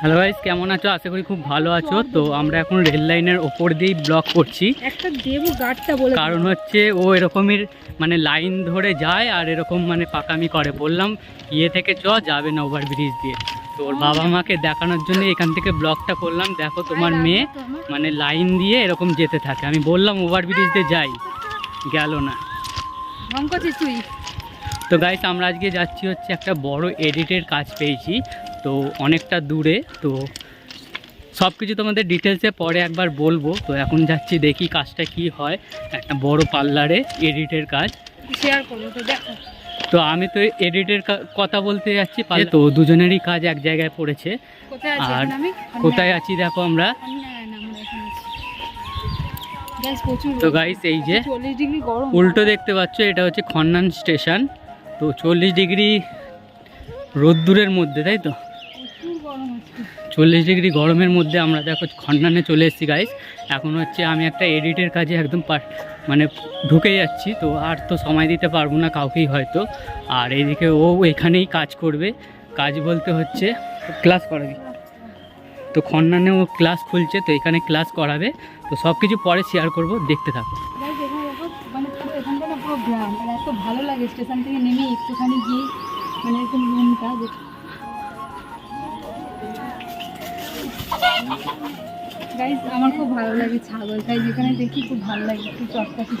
Hello guys কেমন আছো? আশা করি খুব ভালো আছো। তো আমরা এখন রেল লাইনের ওপর দিয়েই ব্লক করছি। একটা দেবো গার্ডটা বলে কারণ হচ্ছে ও এরকমই মানে লাইন ধরে যায় আর এরকম মানে পাকামি করে। বললাম ইয়ে থেকে চ যাবে না ওভার ব্রিজ দিয়ে। তো ওর বাবা মাকে দেখানোর জন্য এখান থেকে ব্লকটা করলাম। দেখো তোমার মেয়ে মানে লাইন দিয়ে এরকম যেতে থাকে। আমি বললাম ওভার ব্রিজ দিয়ে যাই। গেল না। তুই। তো গাইস আমরা আজকে যাচ্ছি হচ্ছে একটা বড় এডিটের কাজ পেয়েছি। তো অনেকটা দূরে তো সব কিছু তোমাদের ডিটেলসে পরে একবার বলব। তো এখন যাচ্ছি দেখি কাজটা কি হয়। একটা বড় পার্লারে এডিটের কাজ। শেয়ার করব তো দেখো। তো আমি তো এডিটের কথা বলতে যাচ্ছি তো দুজনেরই কাজ এক জায়গায় পড়েছে। আর কোথায় আছি দেখো আমরা। তো গাইস এই যে উল্টো দেখতে পাচ্ছ এটা হচ্ছে খন্নান স্টেশন তো চল্লিশ ডিগ্রি রোদ্দুরের মধ্যে তাই তো? চল্লিশ ডিগ্রি গরমের মধ্যে আমরা দেখো খন্ডানে চলে এসেছি গাইস এখন হচ্ছে আমি একটা এডিটের কাজে একদম মানে ঢুকে যাচ্ছি, তো আর তো সময় দিতে পারব না কাউকেই হয়তো। আর এইদিকে ও এখানেই কাজ করবে। কাজ বলতে হচ্ছে ক্লাস করাবি। তো খন্ডানে ও ক্লাস খুলছে, তো এখানে ক্লাস করাবে। তো সব কিছু পরে শেয়ার করব, দেখতে থাকো। মানে পুরো এখানটা না পুরো গ্রাম আর এত ভালো লাগে স্টেশন থেকে নেমে একটুখানি গিয়ে মানে এরকম রুমটা গাইজ আমার খুব ভালো লাগে ছাগল তাই যেখানে দেখি খুব ভালো লাগে একটু চটকা করি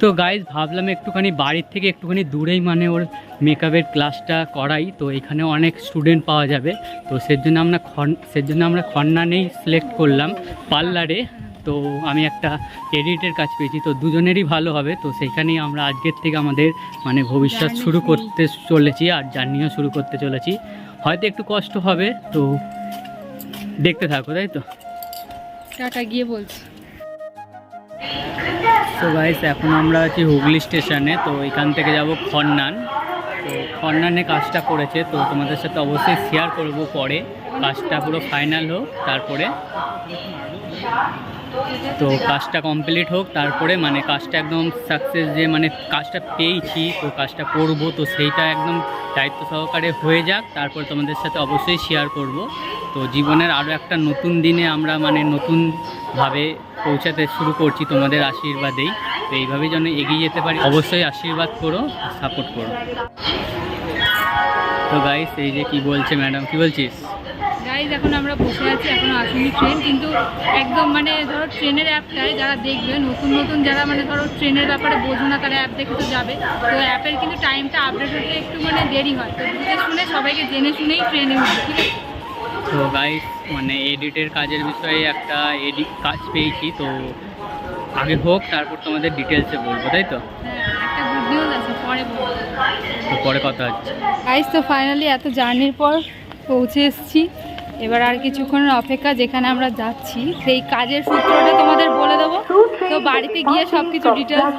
তো গাইজ ভাবলাম একটুখানি বাড়ির থেকে একটুখানি দূরেই মানে ওর মেকআপের ক্লাসটা করাই তো এখানে অনেক স্টুডেন্ট পাওয়া যাবে তো সেজন্য আমরা খন সেজন্য আমরা খন্নানেই সিলেক্ট করলাম পার্লারে তো আমি একটা এডিটের কাজ পেয়েছি তো দুজনেরই ভালো হবে তো সেইখানেই আমরা আজকের থেকে আমাদের মানে ভবিষ্যৎ শুরু। করতে চলেছি আর জার্নিও শুরু করতে চলেছি হয়তো একটু কষ্ট হবে তো দেখতে থাকো তাই তো? টাটা গিয়ে বলছি। তো গাইস এখন আমরা আছি হুগলি স্টেশনে তো এখান থেকে যাব খন্নান। তো খন্নানে কাজটা করেছে তো তোমাদের সাথে অবশ্যই শেয়ার করব পরে। কাজটা পুরো ফাইনাল হোক তারপরে তো কাজটা কমপ্লিট হোক, তারপরে মানে কাজটা একদম সাকসেস যে মানে কাজটা পেয়েছি, তো কাজটা করব, তো সেইটা একদম দায়িত্ব সহকারে হয়ে যাক। তারপর তোমাদের সাথে অবশ্যই শেয়ার করব। তো জীবনের আরও একটা নতুন দিনে আমরা মানে নতুনভাবে পৌঁছাতে শুরু করছি তোমাদের আশীর্বাদেই। তো এইভাবেই যেন এগিয়ে যেতে পারি, অবশ্যই আশীর্বাদ করো সাপোর্ট করো। তো গাইস এই যে কি বলছে ম্যাডাম কি বলছিস? গাইজ এখন আমরা বসে আছি এখনও আসেনি ট্রেন কিন্তু একদম মানে ধরো ট্রেনের অ্যাপটায় যারা দেখবে নতুন নতুন যারা মানে ধরো ট্রেনের ব্যাপারে বোঝো না তারা অ্যাপ দেখে তো যাবে। তো অ্যাপের কিন্তু টাইমটা আপডেট হতে একটু মানে দেরি হয়। তো বুঝে শুনে সবাইকে জেনে শুনেই ট্রেনে উঠবে ঠিক আছে? তো গাইস মানে এডিটের কাজের বিষয়ে একটা এডিট কাজ পেয়েছি তো আগে হোক তারপর তোমাদের ডিটেলসে বলব তাই তো? হ্যাঁ তো পরে কথা হচ্ছে। গাইজ তো ফাইনালি এত জার্নির পর পৌঁছে এসেছি। এবার আর কিছুক্ষণের অপেক্ষা যেখানে আমরা যাচ্ছি সেই কাজের সূত্রটা তোমাদের বলে দেবো। তো বাড়িতে গিয়ে সব কিছু ডিটেলস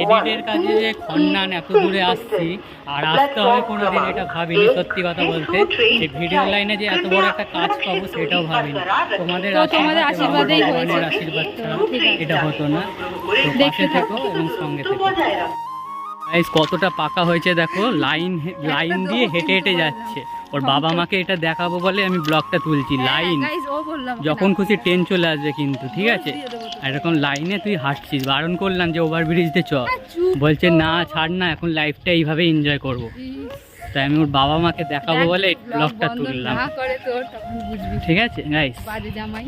এডিটের কাজে যে খন্ডান এত দূরে আসছি আর আসতে হবে কোনোদিন এটা ভাবিনি সত্যি কথা বলতে। যে ভিডিও লাইনে যে এত বড় একটা কাজ পাবো সেটাও ভাবিনি। তোমাদের তোমাদের আশীর্বাদেই হয়েছে। আশীর্বাদ ছাড়া এটা হতো না। দেখতে থেকো এবং সঙ্গে থেকো। কতটা পাকা হয়েছে দেখো লাইন লাইন দিয়ে হেঁটে হেঁটে যাচ্ছে। ওর বাবা মাকে এটা দেখাবো বলে আমি ব্লগটা তুলছি লাইন। গাইজ ও বললাম যখন খুশি ট্রেন চলে আসবে কিন্তু ঠিক আছে? আর এরকম লাইনে তুই হাঁটছিস বারণ করলাম যে ওভার ব্রিজতে চ। বলছে না ছাড় না এখন লাইফটা এইভাবে এনজয় করব। তাই আমি ওর বাবা মাকে দেখাবো বলে ব্লগটা তুললাম। ঠিক আছে গাইস জামাই।